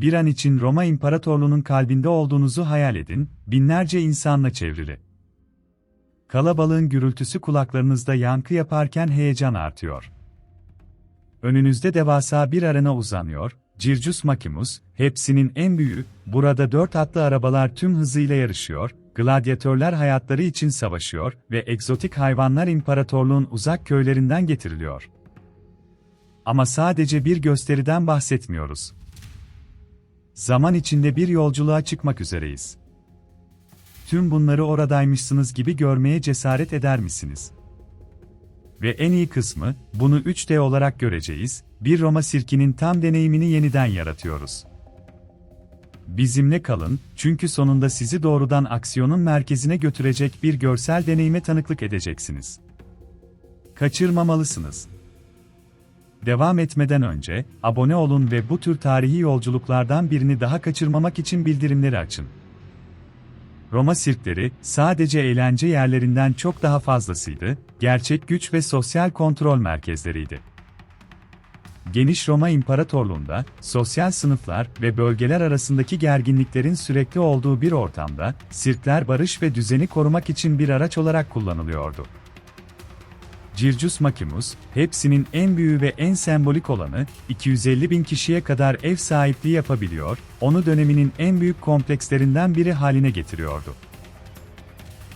bir an için Roma İmparatorluğu'nun kalbinde olduğunuzu hayal edin, binlerce insanla çevrili. Kalabalığın gürültüsü kulaklarınızda yankı yaparken heyecan artıyor. Önünüzde devasa bir arena uzanıyor, Circus Maximus, hepsinin en büyüğü, burada dört atlı arabalar tüm hızıyla yarışıyor, gladyatörler hayatları için savaşıyor ve egzotik hayvanlar imparatorluğun uzak köylerinden getiriliyor. Ama sadece bir gösteriden bahsetmiyoruz. Zaman içinde bir yolculuğa çıkmak üzereyiz. Tüm bunları oradaymışsınız gibi görmeye cesaret eder misiniz? Ve en iyi kısmı, bunu 3D olarak göreceğiz, bir Roma sirkinin tam deneyimini yeniden yaratıyoruz. Bizimle kalın, çünkü sonunda sizi doğrudan aksiyonun merkezine götürecek bir görsel deneyime tanıklık edeceksiniz. Kaçırmamalısınız. Devam etmeden önce, abone olun ve bu tür tarihi yolculuklardan birini daha kaçırmamak için bildirimleri açın. Roma sirkleri, sadece eğlence yerlerinden çok daha fazlasıydı, gerçek güç ve sosyal kontrol merkezleriydi. Geniş Roma İmparatorluğunda, sosyal sınıflar ve bölgeler arasındaki gerginliklerin sürekli olduğu bir ortamda, sirkler barış ve düzeni korumak için bir araç olarak kullanılıyordu. Circus Maximus, hepsinin en büyüğü ve en sembolik olanı, 250 bin kişiye kadar ev sahipliği yapabiliyor, onu döneminin en büyük komplekslerinden biri haline getiriyordu.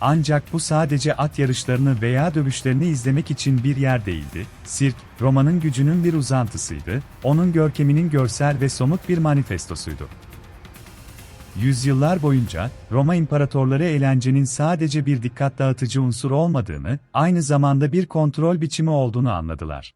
Ancak bu sadece at yarışlarını veya dövüşlerini izlemek için bir yer değildi. Sirk, Roma'nın gücünün bir uzantısıydı, onun görkeminin görsel ve somut bir manifestosuydu. Yüzyıllar boyunca, Roma imparatorları eğlencenin sadece bir dikkat dağıtıcı unsur olmadığını, aynı zamanda bir kontrol biçimi olduğunu anladılar.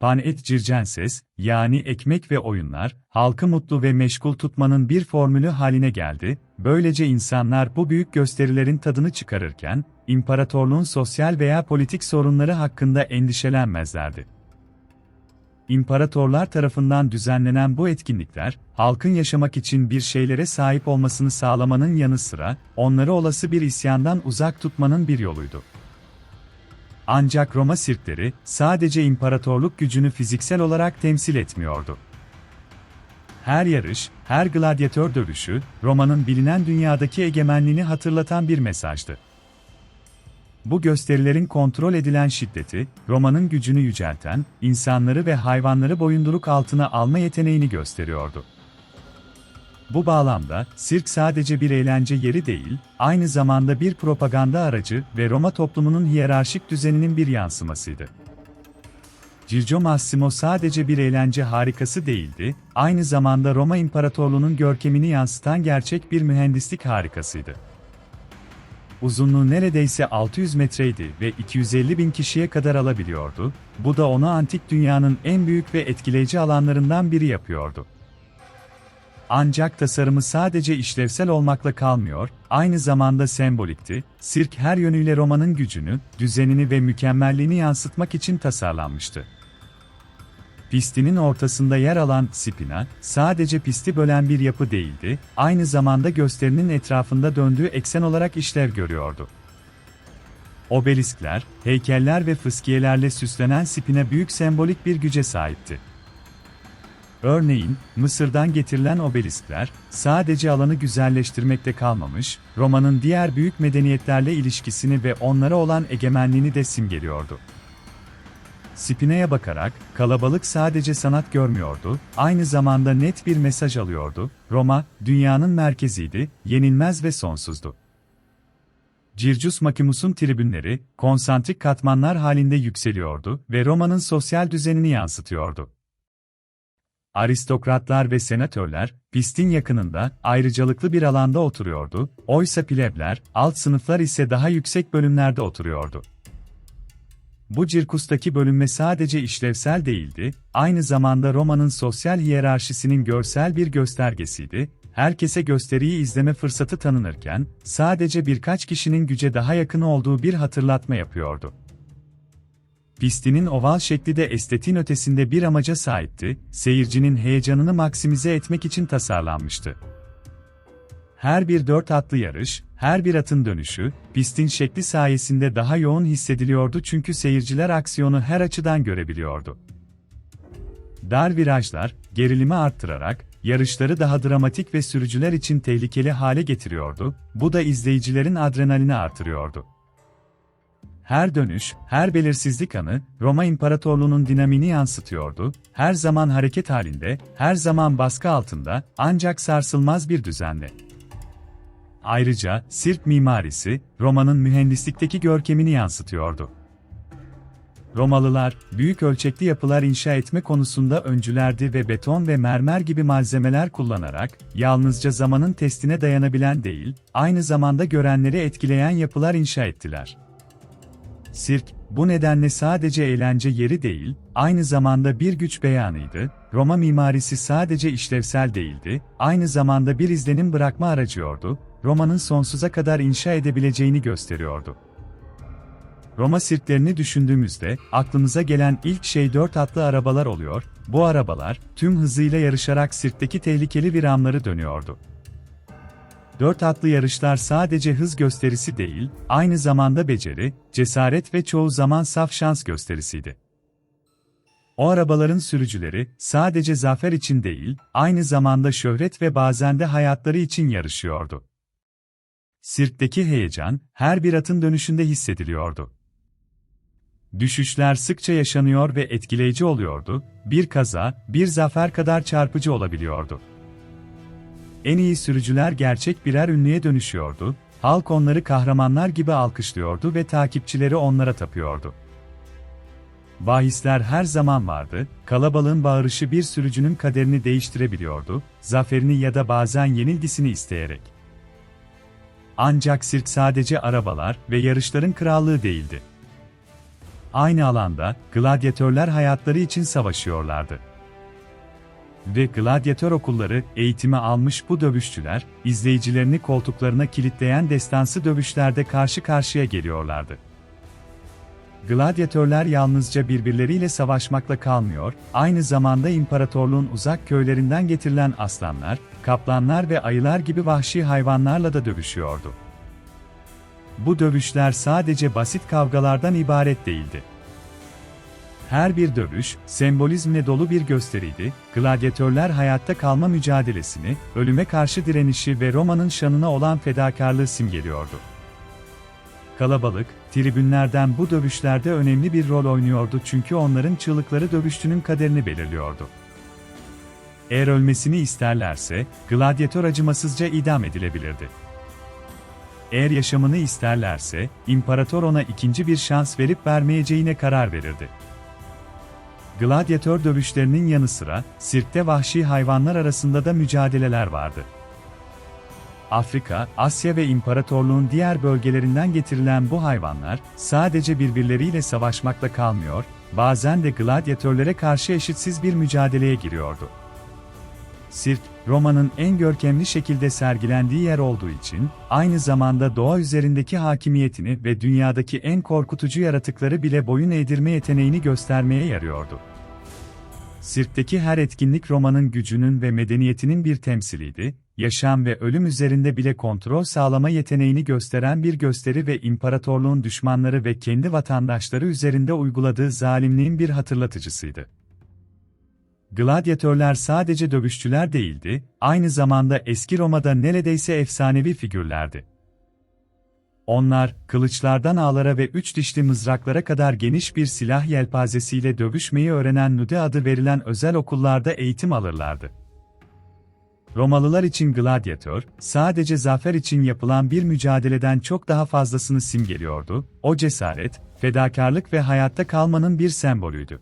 Pan et circenses, yani ekmek ve oyunlar, halkı mutlu ve meşgul tutmanın bir formülü haline geldi, böylece insanlar bu büyük gösterilerin tadını çıkarırken, imparatorluğun sosyal veya politik sorunları hakkında endişelenmezlerdi. İmparatorlar tarafından düzenlenen bu etkinlikler, halkın yaşamak için bir şeylere sahip olmasını sağlamanın yanı sıra, onları olası bir isyandan uzak tutmanın bir yoluydu. Ancak Roma sirkleri, sadece imparatorluk gücünü fiziksel olarak temsil etmiyordu. Her yarış, her gladyatör dövüşü, Roma'nın bilinen dünyadaki egemenliğini hatırlatan bir mesajdı. Bu gösterilerin kontrol edilen şiddeti, Roma'nın gücünü yücelten, insanları ve hayvanları boyunduruk altına alma yeteneğini gösteriyordu. Bu bağlamda, sirk sadece bir eğlence yeri değil, aynı zamanda bir propaganda aracı ve Roma toplumunun hiyerarşik düzeninin bir yansımasıydı. Circo Massimo sadece bir eğlence harikası değildi, aynı zamanda Roma İmparatorluğu'nun görkemini yansıtan gerçek bir mühendislik harikasıydı. Uzunluğu neredeyse 600 metreydi ve 250 bin kişiye kadar alabiliyordu, bu da onu antik dünyanın en büyük ve etkileyici alanlarından biri yapıyordu. Ancak tasarımı sadece işlevsel olmakla kalmıyor, aynı zamanda sembolikti, sirk her yönüyle Roma'nın gücünü, düzenini ve mükemmelliğini yansıtmak için tasarlanmıştı. Pistinin ortasında yer alan Spina, sadece pisti bölen bir yapı değildi, aynı zamanda gösterinin etrafında döndüğü eksen olarak işlev görüyordu. Obeliskler, heykeller ve fıskiyelerle süslenen Spina büyük sembolik bir güce sahipti. Örneğin, Mısır'dan getirilen obeliskler, sadece alanı güzelleştirmekte kalmamış, Roma'nın diğer büyük medeniyetlerle ilişkisini ve onlara olan egemenliğini de simgeliyordu. Spina'ya bakarak, kalabalık sadece sanat görmüyordu, aynı zamanda net bir mesaj alıyordu, Roma, dünyanın merkeziydi, yenilmez ve sonsuzdu. Circus Maximus'un tribünleri, konsantrik katmanlar halinde yükseliyordu ve Roma'nın sosyal düzenini yansıtıyordu. Aristokratlar ve senatörler, pistin yakınında, ayrıcalıklı bir alanda oturuyordu, oysa plebler, alt sınıflar ise daha yüksek bölümlerde oturuyordu. Bu cirkustaki bölünme sadece işlevsel değildi, aynı zamanda Roma'nın sosyal hiyerarşisinin görsel bir göstergesiydi, herkese gösteriyi izleme fırsatı tanınırken, sadece birkaç kişinin güce daha yakın olduğu bir hatırlatma yapıyordu. Pistinin oval şekli de estetin ötesinde bir amaca sahipti, seyircinin heyecanını maksimize etmek için tasarlanmıştı. Her bir dört atlı yarış, her bir atın dönüşü, pistin şekli sayesinde daha yoğun hissediliyordu çünkü seyirciler aksiyonu her açıdan görebiliyordu. Dar virajlar, gerilimi arttırarak, yarışları daha dramatik ve sürücüler için tehlikeli hale getiriyordu, bu da izleyicilerin adrenalini artırıyordu. Her dönüş, her belirsizlik anı, Roma İmparatorluğu'nun dinamini yansıtıyordu, her zaman hareket halinde, her zaman baskı altında, ancak sarsılmaz bir düzenle. Ayrıca, sirk mimarisi, Roma'nın mühendislikteki görkemini yansıtıyordu. Romalılar, büyük ölçekli yapılar inşa etme konusunda öncülerdi ve beton ve mermer gibi malzemeler kullanarak, yalnızca zamanın testine dayanabilen değil, aynı zamanda görenleri etkileyen yapılar inşa ettiler. Sirk, bu nedenle sadece eğlence yeri değil, aynı zamanda bir güç beyanıydı, Roma mimarisi sadece işlevsel değildi, aynı zamanda bir izlenim bırakma aracıyordu, Roma'nın sonsuza kadar inşa edebileceğini gösteriyordu. Roma sirklerini düşündüğümüzde, aklımıza gelen ilk şey dört atlı arabalar oluyor, bu arabalar, tüm hızıyla yarışarak sirkteki tehlikeli viramları dönüyordu. Dört atlı yarışlar sadece hız gösterisi değil, aynı zamanda beceri, cesaret ve çoğu zaman saf şans gösterisiydi. O arabaların sürücüleri, sadece zafer için değil, aynı zamanda şöhret ve bazen de hayatları için yarışıyordu. Sirkteki heyecan, her bir atın dönüşünde hissediliyordu. Düşüşler sıkça yaşanıyor ve etkileyici oluyordu, bir kaza, bir zafer kadar çarpıcı olabiliyordu. En iyi sürücüler gerçek birer ünlüye dönüşüyordu, halk onları kahramanlar gibi alkışlıyordu ve takipçileri onlara tapıyordu. Bahisler her zaman vardı, kalabalığın bağırışı bir sürücünün kaderini değiştirebiliyordu, zaferini ya da bazen yenilgisini isteyerek. Ancak sirk sadece arabalar ve yarışların krallığı değildi. Aynı alanda, gladyatörler hayatları için savaşıyorlardı. Ve gladyatör okulları, eğitimi almış bu dövüşçüler, izleyicilerini koltuklarına kilitleyen destansı dövüşlerde karşı karşıya geliyorlardı. Gladyatörler yalnızca birbirleriyle savaşmakla kalmıyor, aynı zamanda imparatorluğun uzak köylerinden getirilen aslanlar, kaplanlar ve ayılar gibi vahşi hayvanlarla da dövüşüyordu. Bu dövüşler sadece basit kavgalardan ibaret değildi. Her bir dövüş, sembolizmle dolu bir gösteriydi, gladyatörler hayatta kalma mücadelesini, ölüme karşı direnişi ve Roma'nın şanına olan fedakarlığı simgeliyordu. Kalabalık, tribünlerden bu dövüşlerde önemli bir rol oynuyordu çünkü onların çığlıkları dövüşçünün kaderini belirliyordu. Eğer ölmesini isterlerse, gladyatör acımasızca idam edilebilirdi. Eğer yaşamını isterlerse, imparator ona ikinci bir şans verip vermeyeceğine karar verirdi. Gladyatör dövüşlerinin yanı sıra, sirkte vahşi hayvanlar arasında da mücadeleler vardı. Afrika, Asya ve imparatorluğun diğer bölgelerinden getirilen bu hayvanlar, sadece birbirleriyle savaşmakla kalmıyor, bazen de gladyatörlere karşı eşitsiz bir mücadeleye giriyordu. Sirk, Roma'nın en görkemli şekilde sergilendiği yer olduğu için, aynı zamanda doğa üzerindeki hakimiyetini ve dünyadaki en korkutucu yaratıkları bile boyun eğdirme yeteneğini göstermeye yarıyordu. Sirkteki her etkinlik Roma'nın gücünün ve medeniyetinin bir temsiliydi, yaşam ve ölüm üzerinde bile kontrol sağlama yeteneğini gösteren bir gösteri ve imparatorluğun düşmanları ve kendi vatandaşları üzerinde uyguladığı zalimliğin bir hatırlatıcısıydı. Gladyatörler sadece dövüşçüler değildi, aynı zamanda eski Roma'da neredeyse efsanevi figürlerdi. Onlar, kılıçlardan ağlara ve üç dişli mızraklara kadar geniş bir silah yelpazesiyle dövüşmeyi öğrenen Nude adı verilen özel okullarda eğitim alırlardı. Romalılar için gladyatör, sadece zafer için yapılan bir mücadeleden çok daha fazlasını simgeliyordu, o cesaret, fedakarlık ve hayatta kalmanın bir sembolüydü.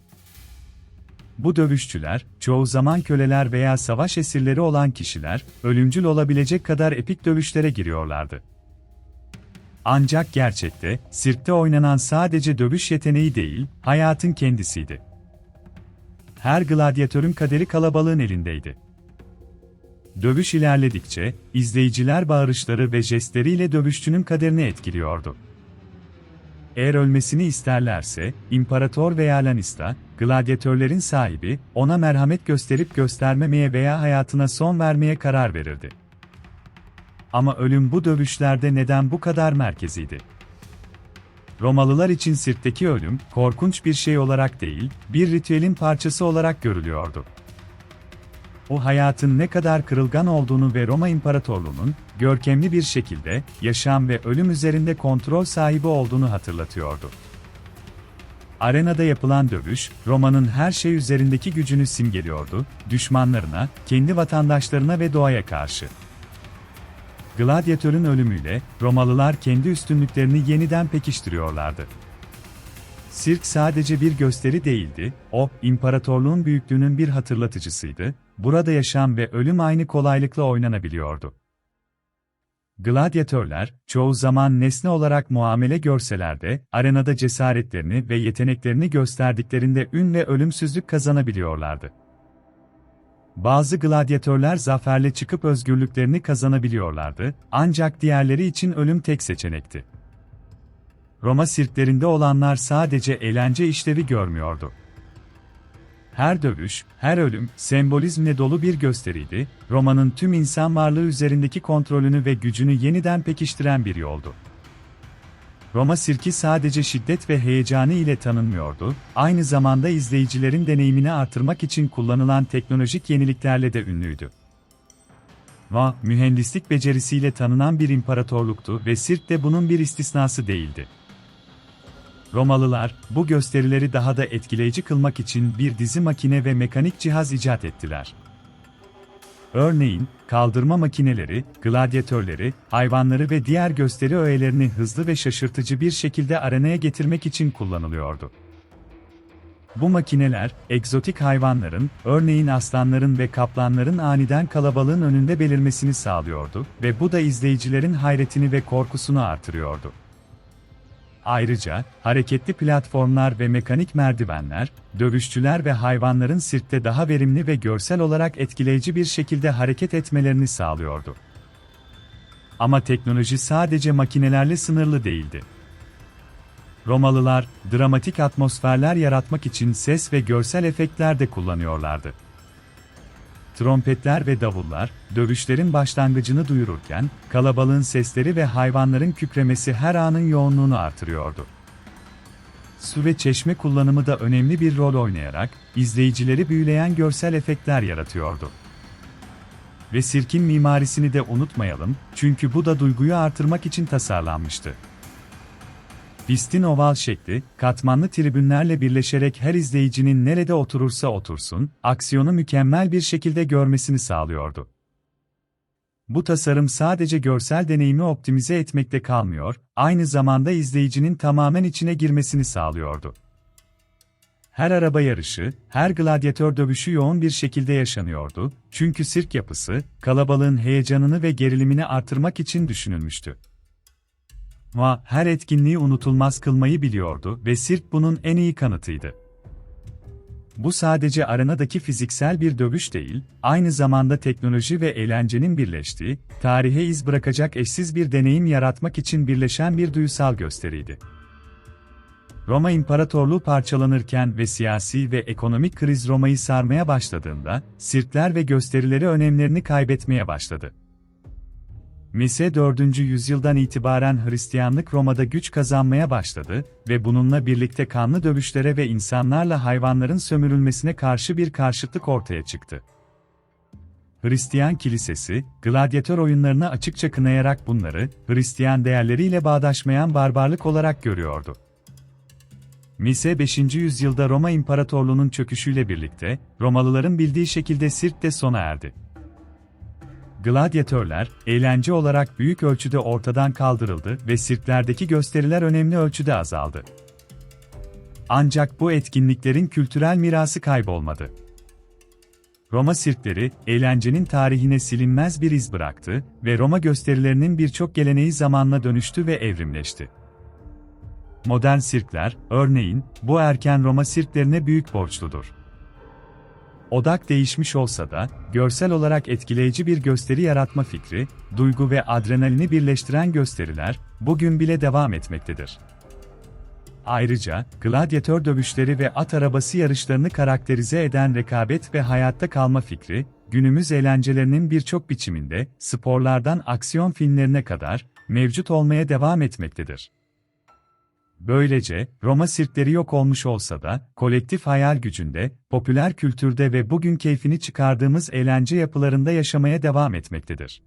Bu dövüşçüler, çoğu zaman köleler veya savaş esirleri olan kişiler, ölümcül olabilecek kadar epik dövüşlere giriyorlardı. Ancak gerçekte, sirkte oynanan sadece dövüş yeteneği değil, hayatın kendisiydi. Her gladyatörün kaderi kalabalığın elindeydi. Dövüş ilerledikçe, izleyiciler bağırışları ve jestleriyle dövüşçünün kaderini etkiliyordu. Eğer ölmesini isterlerse, imparator veya Lanista, gladyatörlerin sahibi, ona merhamet gösterip göstermemeye veya hayatına son vermeye karar verirdi. Ama ölüm bu dövüşlerde neden bu kadar merkeziydi? Romalılar için sirkteki ölüm, korkunç bir şey olarak değil, bir ritüelin parçası olarak görülüyordu. O hayatın ne kadar kırılgan olduğunu ve Roma İmparatorluğu'nun, görkemli bir şekilde, yaşam ve ölüm üzerinde kontrol sahibi olduğunu hatırlatıyordu. Arenada yapılan dövüş, Roma'nın her şey üzerindeki gücünü simgeliyordu, düşmanlarına, kendi vatandaşlarına ve doğaya karşı. Gladyatörün ölümüyle, Romalılar kendi üstünlüklerini yeniden pekiştiriyorlardı. Sirk sadece bir gösteri değildi, o, imparatorluğun büyüklüğünün bir hatırlatıcısıydı, burada yaşam ve ölüm aynı kolaylıkla oynanabiliyordu. Gladyatörler, çoğu zaman nesne olarak muamele görseler de, arenada cesaretlerini ve yeteneklerini gösterdiklerinde ün ve ölümsüzlük kazanabiliyorlardı. Bazı gladyatörler zaferle çıkıp özgürlüklerini kazanabiliyorlardı, ancak diğerleri için ölüm tek seçenekti. Roma sirklerinde olanlar sadece eğlence işlevi görmüyordu. Her dövüş, her ölüm, sembolizmle dolu bir gösteriydi, Roma'nın tüm insan varlığı üzerindeki kontrolünü ve gücünü yeniden pekiştiren bir yoldu. Roma sirki sadece şiddet ve heyecanı ile tanınmıyordu, aynı zamanda izleyicilerin deneyimini artırmak için kullanılan teknolojik yeniliklerle de ünlüydü. Va, mühendislik becerisiyle tanınan bir imparatorluktu ve sirk de bunun bir istisnası değildi. Romalılar, bu gösterileri daha da etkileyici kılmak için bir dizi makine ve mekanik cihaz icat ettiler. Örneğin, kaldırma makineleri, gladyatörleri, hayvanları ve diğer gösteri öğelerini hızlı ve şaşırtıcı bir şekilde arenaya getirmek için kullanılıyordu. Bu makineler, egzotik hayvanların, örneğin aslanların ve kaplanların aniden kalabalığın önünde belirmesini sağlıyordu ve bu da izleyicilerin hayretini ve korkusunu artırıyordu. Ayrıca, hareketli platformlar ve mekanik merdivenler, dövüşçüler ve hayvanların sirkte daha verimli ve görsel olarak etkileyici bir şekilde hareket etmelerini sağlıyordu. Ama teknoloji sadece makinelerle sınırlı değildi. Romalılar, dramatik atmosferler yaratmak için ses ve görsel efektler de kullanıyorlardı trompetler ve davullar, dövüşlerin başlangıcını duyururken, kalabalığın sesleri ve hayvanların kükremesi her anın yoğunluğunu artırıyordu. Su ve çeşme kullanımı da önemli bir rol oynayarak, izleyicileri büyüleyen görsel efektler yaratıyordu. Ve sirkin mimarisini de unutmayalım, çünkü bu da duyguyu artırmak için tasarlanmıştı. Pistin oval şekli, katmanlı tribünlerle birleşerek her izleyicinin nerede oturursa otursun, aksiyonu mükemmel bir şekilde görmesini sağlıyordu. Bu tasarım sadece görsel deneyimi optimize etmekte kalmıyor, aynı zamanda izleyicinin tamamen içine girmesini sağlıyordu. Her araba yarışı, her gladyatör dövüşü yoğun bir şekilde yaşanıyordu, çünkü sirk yapısı, kalabalığın heyecanını ve gerilimini artırmak için düşünülmüştü. Ma, her etkinliği unutulmaz kılmayı biliyordu ve sirk bunun en iyi kanıtıydı. Bu sadece arenadaki fiziksel bir dövüş değil, aynı zamanda teknoloji ve eğlencenin birleştiği, tarihe iz bırakacak eşsiz bir deneyim yaratmak için birleşen bir duysal gösteriydi. Roma İmparatorluğu parçalanırken ve siyasi ve ekonomik kriz Roma'yı sarmaya başladığında, sirkler ve gösterileri önemlerini kaybetmeye başladı. Mise 4. yüzyıldan itibaren Hristiyanlık Roma'da güç kazanmaya başladı ve bununla birlikte kanlı dövüşlere ve insanlarla hayvanların sömürülmesine karşı bir karşıtlık ortaya çıktı. Hristiyan kilisesi, gladyatör oyunlarını açıkça kınayarak bunları, Hristiyan değerleriyle bağdaşmayan barbarlık olarak görüyordu. Mise 5. yüzyılda Roma İmparatorluğu'nun çöküşüyle birlikte, Romalıların bildiği şekilde sirk de sona erdi. Gladyatörler, eğlence olarak büyük ölçüde ortadan kaldırıldı ve sirklerdeki gösteriler önemli ölçüde azaldı. Ancak bu etkinliklerin kültürel mirası kaybolmadı. Roma sirkleri, eğlencenin tarihine silinmez bir iz bıraktı ve Roma gösterilerinin birçok geleneği zamanla dönüştü ve evrimleşti. Modern sirkler, örneğin, bu erken Roma sirklerine büyük borçludur. Odak değişmiş olsa da, görsel olarak etkileyici bir gösteri yaratma fikri, duygu ve adrenalini birleştiren gösteriler, bugün bile devam etmektedir. Ayrıca, gladyatör dövüşleri ve at arabası yarışlarını karakterize eden rekabet ve hayatta kalma fikri, günümüz eğlencelerinin birçok biçiminde, sporlardan aksiyon filmlerine kadar, mevcut olmaya devam etmektedir. Böylece, Roma sirkleri yok olmuş olsa da, kolektif hayal gücünde, popüler kültürde ve bugün keyfini çıkardığımız eğlence yapılarında yaşamaya devam etmektedir.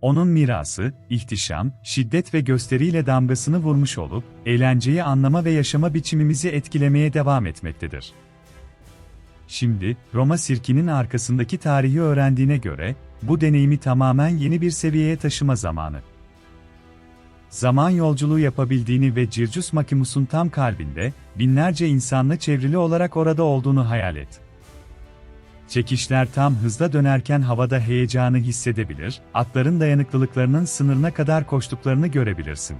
Onun mirası, ihtişam, şiddet ve gösteriyle damgasını vurmuş olup, eğlenceyi anlama ve yaşama biçimimizi etkilemeye devam etmektedir. Şimdi, Roma sirkinin arkasındaki tarihi öğrendiğine göre, bu deneyimi tamamen yeni bir seviyeye taşıma zamanı. Zaman yolculuğu yapabildiğini ve Circus Maximus'un tam kalbinde, binlerce insanla çevrili olarak orada olduğunu hayal et. Çekişler tam hızla dönerken havada heyecanı hissedebilir, atların dayanıklılıklarının sınırına kadar koştuklarını görebilirsin.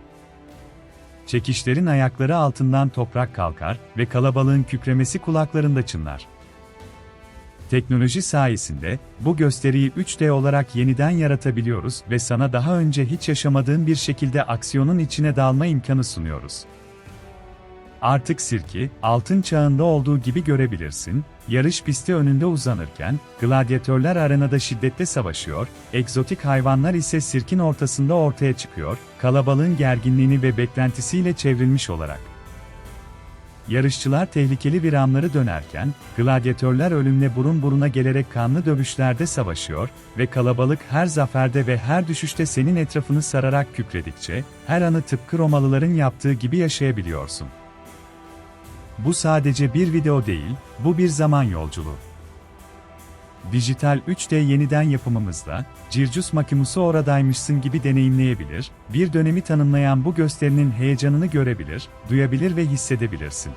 Çekişlerin ayakları altından toprak kalkar ve kalabalığın kükremesi kulaklarında çınlar. Teknoloji sayesinde bu gösteriyi 3D olarak yeniden yaratabiliyoruz ve sana daha önce hiç yaşamadığın bir şekilde aksiyonun içine dalma imkanı sunuyoruz. Artık sirki, altın çağında olduğu gibi görebilirsin, yarış pisti önünde uzanırken, gladyatörler arenada şiddetle savaşıyor, egzotik hayvanlar ise sirkin ortasında ortaya çıkıyor, kalabalığın gerginliğini ve beklentisiyle çevrilmiş olarak. Yarışçılar tehlikeli viranları dönerken, gladyatörler ölümle burun buruna gelerek kanlı dövüşlerde savaşıyor ve kalabalık her zaferde ve her düşüşte senin etrafını sararak kükredikçe, her anı tıpkı Romalıların yaptığı gibi yaşayabiliyorsun. Bu sadece bir video değil, bu bir zaman yolculuğu. Dijital 3D yeniden yapımımızda, Circus Maximus'u oradaymışsın gibi deneyimleyebilir, bir dönemi tanımlayan bu gösterinin heyecanını görebilir, duyabilir ve hissedebilirsin.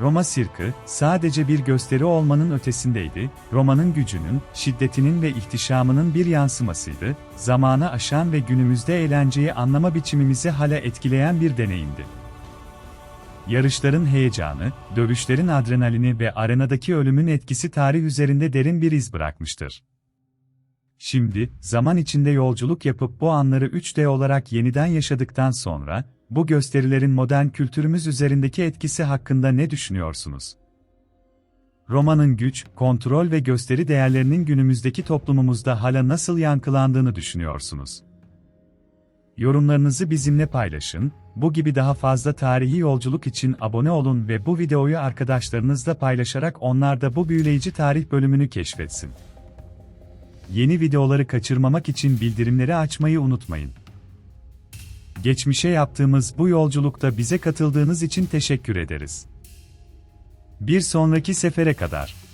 Roma Sirkı, sadece bir gösteri olmanın ötesindeydi, Roma'nın gücünün, şiddetinin ve ihtişamının bir yansımasıydı, zamanı aşan ve günümüzde eğlenceyi anlama biçimimizi hala etkileyen bir deneyimdi. Yarışların heyecanı, dövüşlerin adrenalini ve arenadaki ölümün etkisi tarih üzerinde derin bir iz bırakmıştır. Şimdi, zaman içinde yolculuk yapıp bu anları 3D olarak yeniden yaşadıktan sonra, bu gösterilerin modern kültürümüz üzerindeki etkisi hakkında ne düşünüyorsunuz? Roma'nın güç, kontrol ve gösteri değerlerinin günümüzdeki toplumumuzda hala nasıl yankılandığını düşünüyorsunuz? Yorumlarınızı bizimle paylaşın, bu gibi daha fazla tarihi yolculuk için abone olun ve bu videoyu arkadaşlarınızla paylaşarak onlar da bu büyüleyici tarih bölümünü keşfetsin. Yeni videoları kaçırmamak için bildirimleri açmayı unutmayın. Geçmişe yaptığımız bu yolculukta bize katıldığınız için teşekkür ederiz. Bir sonraki sefere kadar.